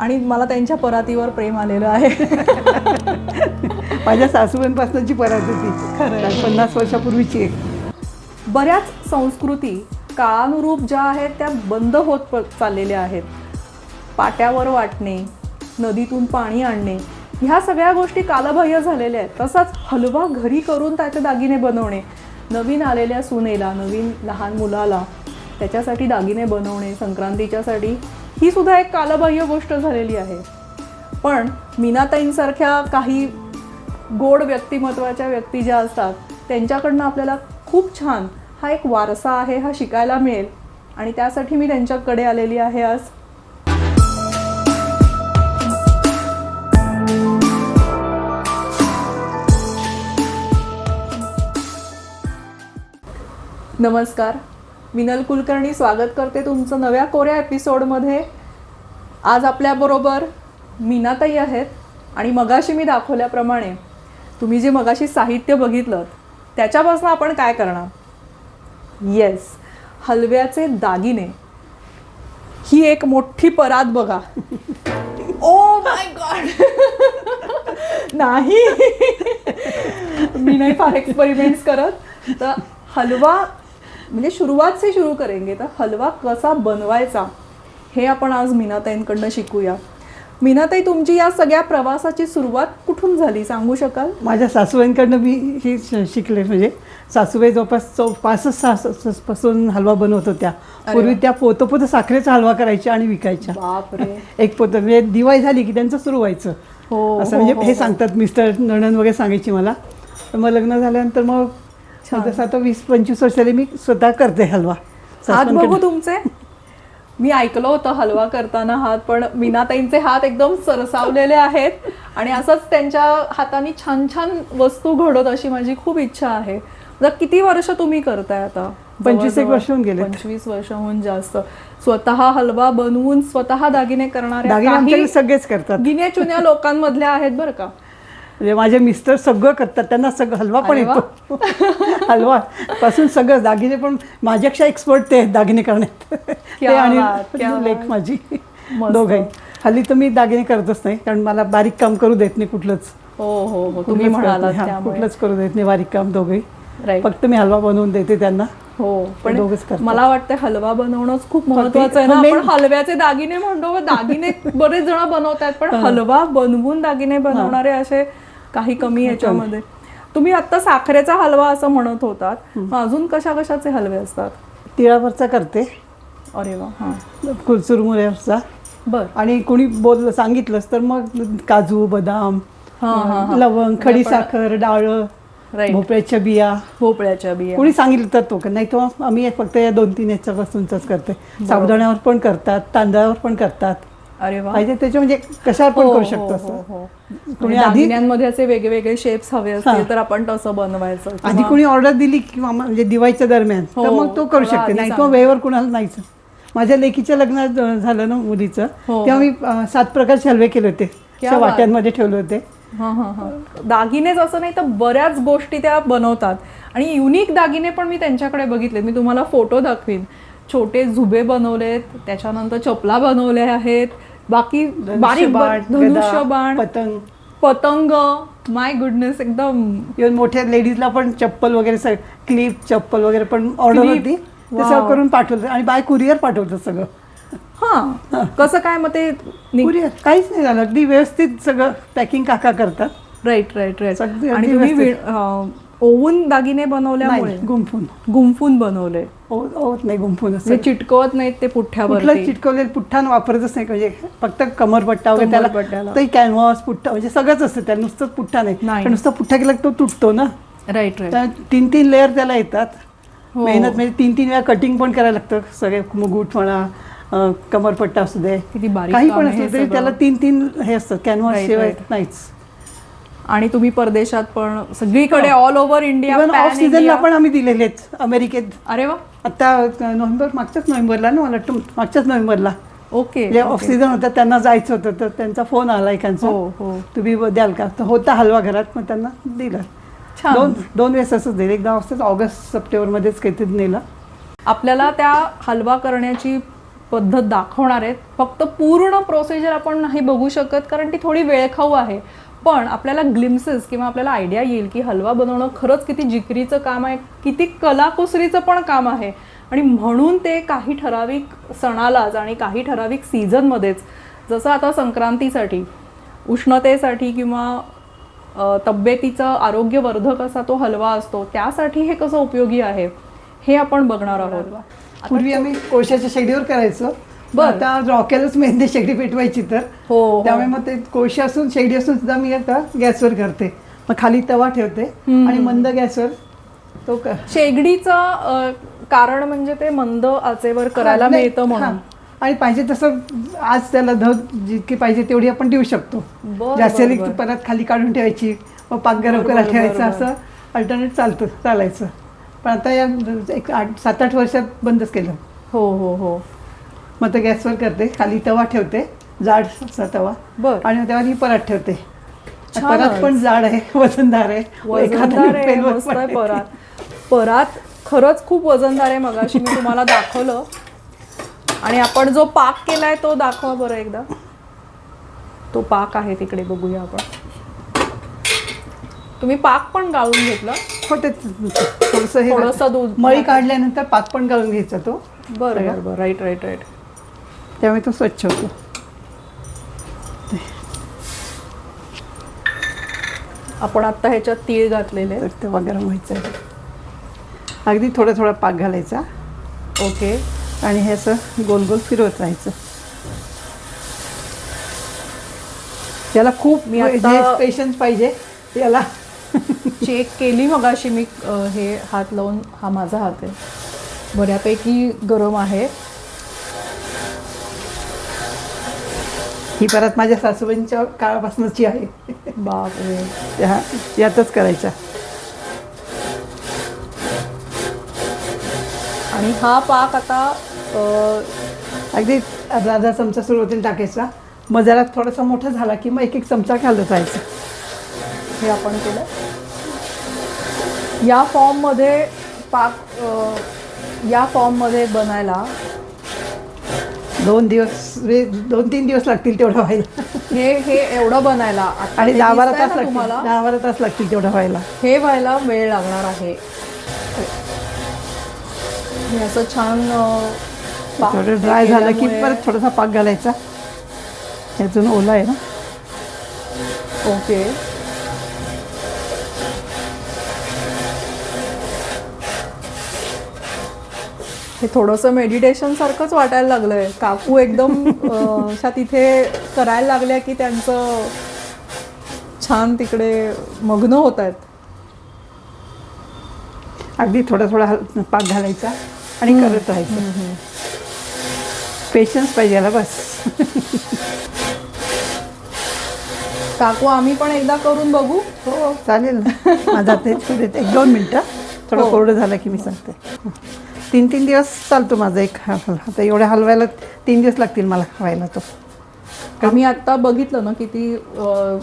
आणि मला त्यांच्या परातीवर प्रेम आलेलं आहे. माझ्या सासूबाईंपासूनची परत होती. पन्नास वर्षापूर्वीची एक. बऱ्याच संस्कृती काळानुरूप ज्या आहेत त्या बंद होत चाललेल्या आहेत. पाट्यावर वाटणे नदीतून पाणी आणणे ह्या सगळ्या गोष्टी कालबाह्य झालेल्या आहेत. तसाच हलवा घरी करून त्याचे दागिने बनवणे नवीन आलेल्या सुनेला नवीन लहान मुलाला त्याच्यासाठी दागिने बनवणे संक्रांतीच्यासाठी ही सुद्धा एक कालबाह्य गोष्ट झालेली आहे. पण मीनाताईंसारख्या काही गोड व्यक्तिमत्वाच्या व्यक्ती ज्या असतात त्यांच्याकडनं आपल्याला खूप छान हा एक वारसा आहे हा शिकायला मिळेल. आणि त्यासाठी मी त्यांच्याकडे आलेली आहे आज. नमस्कार. मिनल कुलकर्णी स्वागत करते तुमचं नव्या कोऱ्या एपिसोडमध्ये. आज आपल्याबरोबर मीनाताई आहेत आणि मगाशी मी दाखवल्याप्रमाणे तुम्ही जे मगाशी साहित्य बघितलं त्याच्यापासून आपण काय करणार? येस हलव्याचे दागिने. ही एक मोठी परात बघा. ओ माय गॉड नाही. मी नाही फार एक्सपेरिमेंट्स करत. तर हलवा म्हणजे सुरुवात से शुरू करेंगे तर हलवा कसा बनवायचा हे आपण आज मीनाताईंकडनं शिकूया. मीनाताई तुमची या सगळ्या प्रवासाची सुरुवात कुठून झाली सांगू शकाल? माझ्या सासूबाईंकडनं मी हे शिकले म्हणजे सासूबाई जवळपास चौ पासष्टपासून हलवा बनवत होत्या. पूर्वी त्या पोतं पोतं साखरेचा हलवा करायच्या आणि विकायच्या. एक पोतं म्हणजे दिवाळी झाली की त्यांचं सुरू व्हायचं. हो, असं म्हणजे हो, हे हो. सांगतात मिस्टर नणन वगैरे सांगायची मला. तर मग लग्न झाल्यानंतर मग जसं आता वीस पंचवीस वर्षाला मी स्वतः करते हलवा. हात बघू तुमचे. मी ऐकलं होतं हलवा करताना हात पण मीनाताईंचे हात एकदम सरसावलेले आहेत. आणि असंच त्यांच्या हाताने छान छान वस्तू घडत अशी माझी खूप इच्छा आहे. किती वर्ष तुम्ही करताय आता? 25 एक वर्ष होऊन गेलेत. पंचवीस वर्षाहून जास्त. स्वतः हलवा बनवून स्वतः दागिने आमच्याकडे सगळेच करतात. गिन्या चुन्या लोकांमधल्या आहेत बरं का. म्हणजे माझे मिस्टर सगळं करतात त्यांना सगळं हलवा पण. येतो. हलवा पासून सगळं दागिने पण माझ्यापेक्षा एक्सपर्ट ते आहेत दागिने करण्यात. ते आणि लेख. माझी. दोघंही. हल्ली तर मी दागिने करतच नाही कारण मला बारीक काम करू देत नाही कुठलंच. हो हो हो. तुम्ही कुठलंच करू देत नाही बारीक काम Right. फक्त मी हलवा बनवून देते त्यांना. हो पण. मला वाटतं हलवा बनवणंच खूप महत्वाचं आहे ना. आपण हलव्याचे दागिने म्हणतो दागिने बरेच जण बनवतात पण हलवा बनवून दागिने बनवणारे असे काही कमी याच्यामध्ये. तुम्ही आता साखरेचा हलवा असं म्हणत होतात. अजून कशा कशाचे हलवे असतात? तिळावरचा करते. अरे वा हा. कुरचुरमुऱ्यावरचा. बर. आणि कोणी बोललं सांगितलंच तर मग काजू बदाम हा हा हा. लवंग खडी साखर डाळ भोपळ्याच्या बिया. भोपळ्याच्या बिया. कोणी सांगितलं तर तो नाही तो आम्ही फक्त या दोन तीन याच्यापासूनच करते. साबुदाण्यावर पण करतात तांदळावर पण करतात. अरे वा. पाहिजे त्याच्या म्हणजे कशावर पण हो, करू हो, शकतो हो, असं. हो. कोणी म्हणजे आधी दागिन्यांमध्ये असे वेगवेगळे शेप्स हवे हा. असतील तर आपण तसं बनवायचं आधी किंवा- कोणी ऑर्डर दिली किंवा म्हणजे दिवाळीच्या दरम्यान तर हो, मग तो करू शकते. आधी नाही तो सांग. वेळेवर कुणाला नाहीच माझ्या लेकीच्या लग्नात अं, झालं ना मुलीचं. हो, तेव्हा मी अं, सात प्रकारचे हलवे केले होते. क्या अशा बात. वाट्यांमध्ये ठेवले होते. हा हा हा. दागिनेच असं नाही तर बऱ्याच गोष्टी त्या बनवतात. आणि युनिक दागिने पण मी त्यांच्याकडे बघितले मी तुम्हाला फोटो दाखवीन. छोटे झुबे बनवलेत त्याच्यानंतर चपला बनवल्या आहेत बाकी बारीक धनुष्यबाण, पतंग. पतंग माय गुडनेस एकदम. इव्हन मोठ्या लेडीजला पण चप्पल वगैरे क्लिप चप्पल वगैरे पण ऑर्डर होती. ते. सगळं करून पाठवलं. आणि बाय कुरिअर पाठवलं सगळं. हा. कसं काय मग ते कुरिअर काहीच नाही झालं. अगदी व्यवस्थित सगळं पॅकिंग काका करतात. राईट राईट राईट अगदी- आणि ओवून दागिने बनवल्यामुळे? गुंफून. गुंफून बनवले. ओत नाही गुंफून असं. म्हणजे चिटकवत नाहीत ते कुठलं पुठ्ठ्यावरती चिटकवलेलं पुठ्ठान वापरतच नाही. म्हणजे फक्त कमरपट्टा वगैरे. त्याला ते कॅनव्हास पुठ्ठा म्हणजे सगळंच असतं. त्याला नुसतं पुठ्ठा नाही. नुसतं पुठ्ठा केला तो तुटतो ना. राईट राईट त्या तीन तीन लेअर त्याला येतात. हो. मेहनत म्हणजे तीन तीन वेळा कटिंग पण करायला लागतं. सगळे मुगूट म्हणा कमरपट्टा असू दे. काही पण तरी सगळं. त्याला तीन तीन हे असतं. कॅनव्हास शिवाय. नाहीच. आणि तुम्ही परदेशात पण सगळीकडे ऑल ओव्हर इंडिया ऑफ सीझनला पण आम्ही दिलेले अमेरिकेत. अरे वा. आता नोव्हेंबर मागच्याच नोव्हेंबरला ना मला वाटतं मागच्याच नोव्हेंबरला. ओके म्हणजे ऑफ सीझन होता त्यांना जायचं होतं तर त्यांचा फोन आला एकांचा. हो हो. तुम्ही द्याल का? तर होता हलवा घरात मग त्यांना दिला. छान. दोन दोन वेळेस असंच दिलं. एकदा असंच ऑगस्ट सप्टेंबरमध्येच काहीतरी नेलं. आपल्याला त्या हलवा करण्याची पद्धत दाखवणार आहेत. फक्त पूर्ण प्रोसिजर आपण नाही बघू शकत कारण ती थोडी वेळखाऊ आहे. पण आपल्याला ग्लिम्सेस किंवा आपल्याला आयडिया येईल की हलवा बनवणं खरंच किती जिकरीचं काम आहे किती कलाकुसरीचं पण काम आहे. आणि म्हणून ते काही ठराविक सणालाच आणि काही ठराविक सीझनमध्येच जसं आता संक्रांतीसाठी उष्णतेसाठी किंवा तब्येतीचा आरोग्यवर्धक असा तो हलवा असतो त्यासाठी हे कसं उपयोगी आहे हे आपण बघणार आहोत. पूर्वी आम्ही कोळशाच्या शेगडीवर करायचो. बरं. आता रॉकेलच मेहंदी शेगडी पेटवायची तर. हो, हो. त्यामुळे मग ते कोळशी असून शेगडी असून सुद्धा मी आता गॅसवर करते. मग खाली तवा ठेवते आणि मंद गॅसवर तो क- शेगडीचं अ, कारण म्हणजे ते मंद आचेवर करायला नाही, मिळतं म्हणून. हा. आणि पाहिजे तसं आज त्याला धग जितकी पाहिजे तेवढी आपण देऊ शकतो. बरं, जास्त बरं, बरं. परत खाली काढून ठेवायची मग पाक गरम बरं, करायला बरं, ठेवायचं बरं, असं अल्टरनेट चालतं चालायचं. पण आता या एक आठ सात आठ वर्षात बंदच केलं. हो हो हो. मग ते गॅसवर करते. खाली तवा ठेवते. जाड असा तवा. बर. आणि मग तेव्हा ही परात ठेवते. छानच. परात पण जाड आहे. वजनदार आहे. एखाद्याने वजनदार आहे पेलवत मस्त पण आहे नाही. परात. परात खरंच खूप वजनदार आहे मगाशी. मी तुम्हाला दाखवलं. आणि आपण जो पाक केलाय तो दाखवा बरं एकदा. तो पाक आहे तिकडे बघूया आपण. तुम्ही पाक पण गाळून घेतला? हो ते थोडंसं हे थोडंसं दूध मळी काढल्यानंतर पाक पण गाळून घ्यायचा तो. बरं बरं बरं. राईट राईट राईट त्यामुळे तो स्वच्छ होतो. आपण आता ह्याच्यात तीळ घातलेले. तर तेव्हा गरम व्हायचं आहे. अगदी थोडा थोडा पाक घालायचा. ओके. आणि हे असं गोल गोल फिरवत राहायचं. याला खूप मी आता- पेशन्स पाहिजे. याला. चेक केली मगाशी मी अ, हे हात लावून हा माझा हात आहे. बऱ्यापैकी गरम आहे. ही परत माझ्या सासूबाईंच्या काळापासूनची आहे. बापरे. यातच करायच्या आणि हा पाक आता अ, अगदी अर्धा अर्धा चमचा सुरुवातीला टाकायचा. मग जरा थोडासा मोठा झाला की मग एक एक चमचा घालत राहायचा हे आपण केलं. या फॉर्ममध्ये पाक अ, या फॉर्ममध्ये बनायला दोन दिवस दोन तीन दिवस लागतील तेवढं व्हायला. हे हे एवढं बनायला आणि दहा बारा तास लागतील दहा बारा तास लागतील तेवढं व्हायला. हे व्हायला वेळ लागणार आहे. हे असं छान थोडं ड्राय झालं की परत थोडासा पाक घालायचा. ह्यातून ओला आहे ना? ओके. हे थोडंसं मेडिटेशन सारखंच वाटायला लागलंय. काकू एकदम अशा तिथे करायला लागल्या की त्यांचं छान तिकडे मग्न होत आहेत. अगदी थोडा थोडा पाक घालायचा आणि करत राहायचं. पेशन्स पाहिजे बस. काकू आम्ही पण एकदा करून बघू. हो चालेल ना. माझा ते थोडे एक दोन मिनटं. थोडं हो. कोरडं झालं की मी सांगते. तीन तीन दिवस चालतो माझा एक आता एवढ्या हलवायला तीन दिवस लागतील मला व्हायला तो. आम्ही आता बघितलं ना किती अं,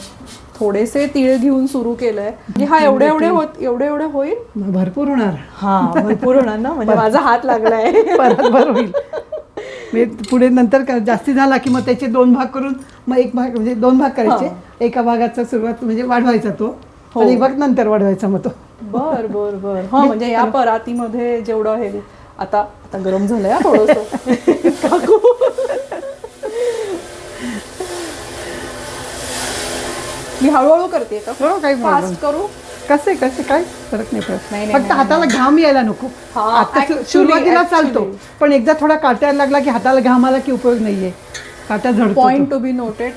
थोडेसे तीळ घेऊन सुरू केलंय. म्हणजे हा एवढे एवढे होत एवढे एवढे होईल? मग भरपूर होणार. हा भरपूर होणार ना? म्हणजे माझा हात लागलाय. परत भर होईल. मी पुढे नंतर का- जास्ती झाला की मग त्याचे दोन भाग करून मग एक भाग म्हणजे दोन भाग करायचे. एका भागाचा सुरुवात म्हणजे वाढवायचा तो. हो. आणि एक भाग नंतर वाढवायचा मग तो. बर बर बर. हा म्हणजे या परातीमध्ये जेवढं हे आता आता गरम झालंय थोडस. काकू. मी हळूहळू करते का हो, काही फास्ट करू. कसे कसे काय? फरक नाही नाही, पडत नाही, फक्त नाही, हाताला घाम यायला नको. हा, आता actually, सुरुवातीला चालतो actually. पण एकदा थोडा काटायला लागला की हाताला घाम आला की उपयोग नाहीये. काटा झडतो पॉइंट. टू बी नोटेड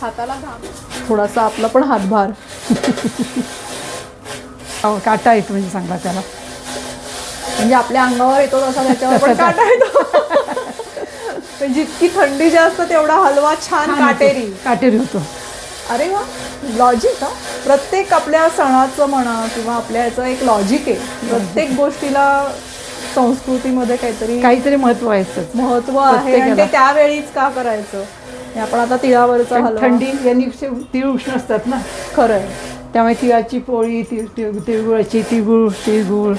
हाताला घाम. थोडासा आपला पण हातभार. काटा येतो म्हणजे सांगा त्याला. म्हणजे आपल्या अंगावर येतो तसा त्याच्यावर पण काटा येतो. जितकी थंडी जास्त तेवढा हलवा छान काटेरी. काटेरी होतो. अरे वा लॉजिक हा. प्रत्येक आपल्या सणाचं म्हणा किंवा आपल्या याचं एक लॉजिक आहे. प्रत्येक गोष्टीला संस्कृतीमध्ये काहीतरी काहीतरी महत्त्व आहे. महत्त्व आहे आणि ते. त्यावेळीच का करायचं? आपण आता तिळावरचा हलवा. थंडी यांनी तीळ उष्ण असतात ना? खरंय. त्यामुळे तिळाची पोळी तिळ तिळ तिळगुळाची तिळगुळ तिळगुळ.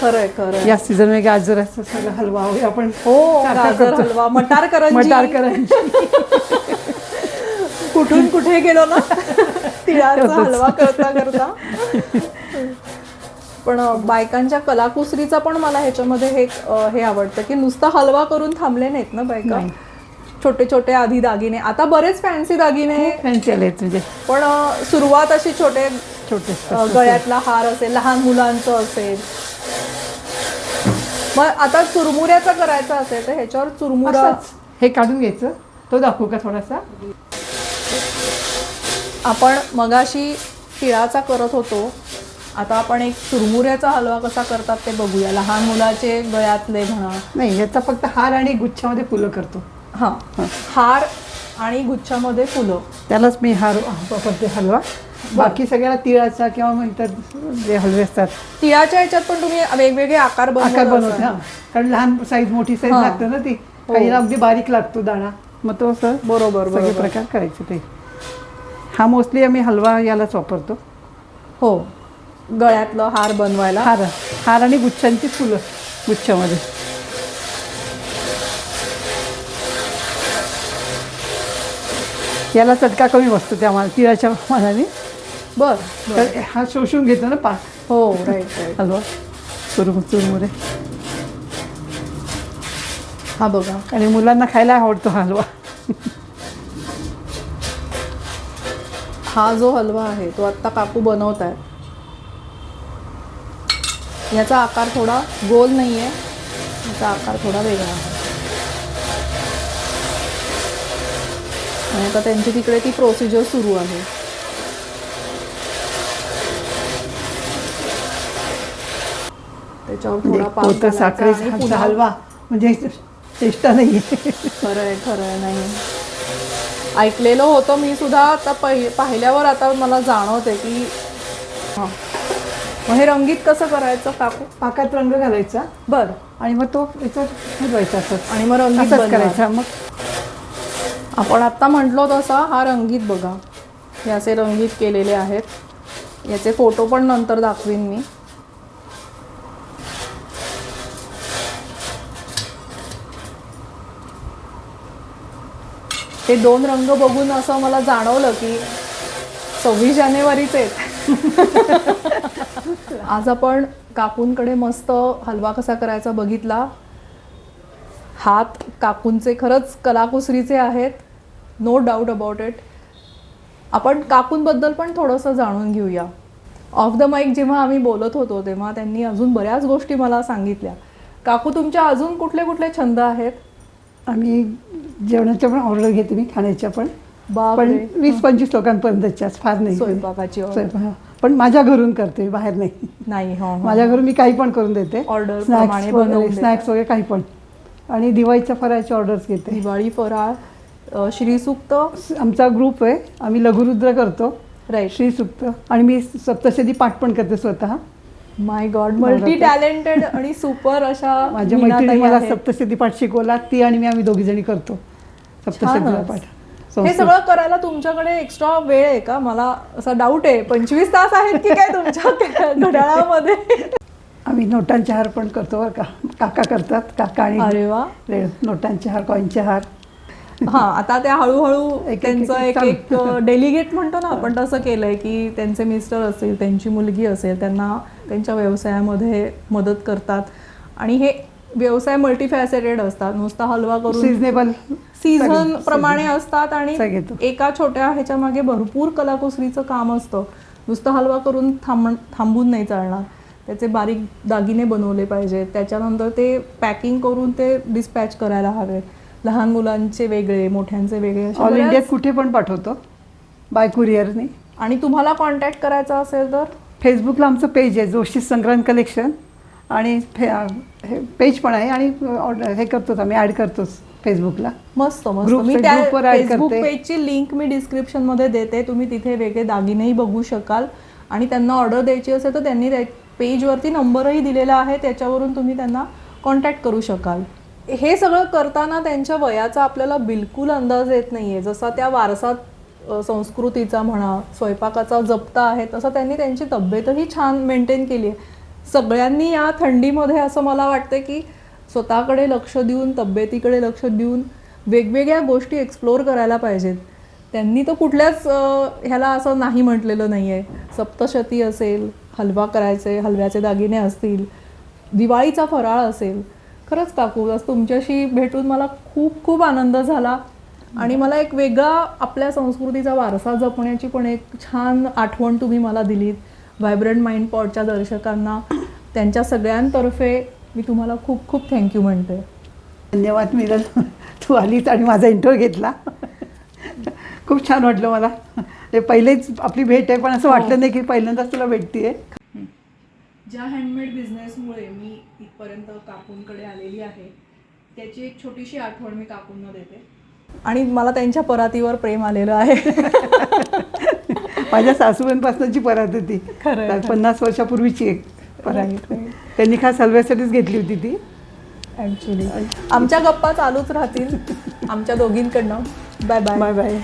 खरंय खरंय. या सीझनमध्ये गाजराचा सगळं हलवा वगैरे आपण हो गाजर. हलवा मटार करंजी. मटार करंजी कुठून कुठे गेलो ना तिळाचा. हलवा करता करता. पण बायकांच्या कलाकुसरीचा पण मला ह्याच्यामध्ये हे हे आवडतं की नुसता हलवा करून थांबले नाहीत ना बायका. छोटे छोटे आधी दागिने. आता बरेच फॅन्सी दागिने फॅन्सी आले म्हणजे. पण सुरुवात अशी छोटे छोटे गळ्यातला हार असेल लहान मुलांचं असेल मग आता चुरमुऱ्याचा करायचा असेल तर ह्याच्यावर चुरमुरा असंच. हे काढून घ्यायचं. तो दाखवू का थोडासा? आपण मगाशी तिळाचा करत होतो. आता आपण एक चुरमुऱ्याचा हलवा कसा करतात ते बघूया. लहान मुलाचे गळ्यातले म्हणा. नाही याचा फक्त हार आणि गुच्छामध्ये फुलं करतो. हां. हार आणि गुच्छामध्ये फुलं. त्यालाच मी हार वापरते हलवा. बाकी सगळ्याला तिळाचा किंवा मग इतर जे हलवे असतात. तिळाच्या ह्याच्यात पण तुम्ही वेगवेगळे आकार बनवत आकार बनवते असाल. हा. कारण लहान साईज मोठी साईज हा. लागते ना ती. हो. काहीला अगदी बारीक लागतो दाणा. मग तो असं बरोबर सगळे बरोबर. प्रकार करायचे ते. हा मोस्टली आम्ही हलवा यालाच वापरतो. हो. गळ्यातलं हार बनवायला. हार हार आणि गुच्छांची फुलं गुच्छामध्ये. याला चटका कमी बसतो त्या मा- तिळाच्या मानाने. बर. तर हा शोषून घेतो ना पा हो राईट हलवा. चुरमु चुरमुरे हा बघा. आणि मुलांना खायला आवडतो हा हलवा. हा जो हलवा आहे तो आत्ता काकू बनवत आहे याचा आकार थोडा गोल नाही आहे याचा आकार थोडा वेगळा आहे. आणि आता त्यांची तिकडे ती प्रोसिजर सुरू आहे. त्याच्यावर थोडा पाक साखरेचा हलवा म्हणजे चेष्टा नाही खरं आहे खरं आहे नाही. ऐकलेलं होतं मी सुद्धा आता पहि पाहिल्यावर आता मला जाणवते की हां. मग हे रंगीत कसं करायचं काकू? पाकात रंग घालायचा. बरं. आणि मग तो याच्यात फिरवायचा असंच आणि मग रंगीत. करायचा मग आपण आत्ता म्हटलो तसा हा रंगीत बघा. हे असे रंगीत केलेले आहेत. याचे फोटो पण नंतर दाखवीन मी. हे दोन रंग बघून असं मला जाणवलं की सव्वीस जानेवारीच आहेत. आज आपण काकूंकडे मस्त हलवा कसा करायचा बघितला. हात काकूंचे खरंच कलाकुसरीचे आहेत. नो डाऊट अबाउट इट आपण काकूंबद्दल पण थोडंसं जाणून घेऊया. ऑफ द माईक जेव्हा आम्ही बोलत होतो तेव्हा त्यांनी अजून बऱ्याच गोष्टी मला सांगितल्या. काकू तुमच्या अजून कुठले कुठले छंद आहेत? आम्ही जेवणाच्या पण ऑर्डर घेते मी खाण्याच्या पण. पण वीस पंचवीस लोकांपर्यंतच्याच फार नाही. स्वयंपाकाची पण माझ्या घरून करते बाहेर नाही. नाही हो हो. माझ्या घरून मी काही पण करून देते. देता. स्नॅक्स वगैरे काही पण. आणि दिवाळीच्या फराळच्या ऑर्डर्स घेते. दिवाळी फराळ श्रीसुक्त आमचा ग्रुप आहे. आम्ही लघुरुद्र करतो. राईट श्रीसुक्त आणि मी सप्तशती पाठ पण करते स्वतः. माय गॉड मल्टी टॅलेंटेड आणि सुपर अशा माझ्या मैत्रिणी मला. सप्तशती पाठ शिकवला. ती आणि मी आम्ही दोघी जणी करतो. सप्तशतीचा छानच. पाठ. हे. सगळं करायला तुमच्याकडे एक्स्ट्रा वेळ आहे का? मला असा डाऊट आहे. पंचवीस तास आहेत की काय तुमच्या घड्याळामध्ये? आम्ही नोटांचे हार पण करतो बरं का. काका करतात काका आणि अरे वा. नोटांचे हार कॉईनचे हार. हा आता त्या हळूहळू त्यांचं एक- एक डेलिगेट म्हणतो ना आपण तसं केलंय की त्यांचे मिस्टर असेल त्यांची मुलगी असेल त्यांना त्यांच्या व्यवसायामध्ये मदत करतात. आणि हे व्यवसाय मल्टीफॅसेटेड असतात नुसता हलवा करून सिजनेबल सीझन प्रमाणे असतात आणि. एका छोट्या ह्याच्या मागे भरपूर कलाकुसरीचं काम असतं. नुसतं हलवा करून थांब थांबून नाही चालणार. त्याचे बारीक दागिने बनवले पाहिजेत त्याच्यानंतर ते पॅकिंग करून ते डिस्पॅच करायला हवे. लहान मुलांचे वेगळे मोठ्यांचे वेगळे ऑल इंडियात कुठे पण पाठवतो. बाय कुरिअरने आणि तुम्हाला कॉन्टॅक्ट करायचा असेल तर? फेसबुकला आमचं पेज आहे जोशी संक्रांत कलेक्शन आणि फे हे पेज पण आहे आणि ऑर्डर हे करतोच आम्ही ॲड करतोच फेसबुकला मस्त मस्त. Group- मी त्या add फेसबुक करते. पेजची लिंक मी डिस्क्रिप्शनमध्ये देते. तुम्ही तिथे वेगळे दागिनेही बघू शकाल. आणि त्यांना ऑर्डर द्यायची असेल तर त्यांनी त्या पेजवरती नंबरही दिलेला आहे त्याच्यावरून तुम्ही त्यांना कॉन्टॅक्ट करू शकाल. हे सगळं करताना त्यांच्या वयाचा आपल्याला बिलकुल अंदाज येत नाही आहे जसा त्या वारसा संस्कृतीचा म्हणा स्वयंपाकाचा जपता आहे तसं त्यांनी त्यांची तब्येतही छान मेंटेन केली आहे. सगळ्यांनी या थंडीमध्ये असं मला वाटतं की स्वतःकडे लक्ष देऊन तब्येतीकडे लक्ष देऊन वेगवेगळ्या गोष्टी एक्सप्लोअर करायला पाहिजेत. त्यांनी तर कुठल्याच ह्याला असं नाही म्हटलेलं नाही आहे सप्तशती असेल हलवा करायचे हलव्याचे दागिने असतील दिवाळीचा फराळ असेल. खरंच काकू आज तुमच्याशी भेटून मला खूप खूप आनंद झाला. आणि मला एक वेगळा आपल्या संस्कृतीचा वारसा जपण्याची पण एक छान आठवण तुम्ही मला दिलीत. व्हायब्रंट माइंड पॉडच्या दर्शकांना त्यांच्या सगळ्यांतर्फे मी तुम्हाला खूप खूप थँक्यू म्हणते. धन्यवाद मिरल तू आलीच आणि माझा इंटरव्ह्यू घेतला. खूप छान वाटलं मला. ते पहिलेच आपली भेट आहे पण असं वाटलं नाही की पहिल्यांदाच तुला भेटतीये. ज्या हँडमेड बिझनेसमुळे मी इथपर्यंत काकूंकडे आलेली आहे त्याची एक छोटीशी आठवण मी काकूंना देते. आणि मला त्यांच्या परातीवर प्रेम आलेलं आहे. माझ्या सासूबाईंपासूनची परात होती. खरंय. पन्नास वर्षापूर्वीची एक परात. त्यांनी खास हलव्यासाठीच घेतली होती ती. ॲक्च्युली आमच्या गप्पा चालूच राहतील. आमच्या दोघींकडनं. Bye bye bye bye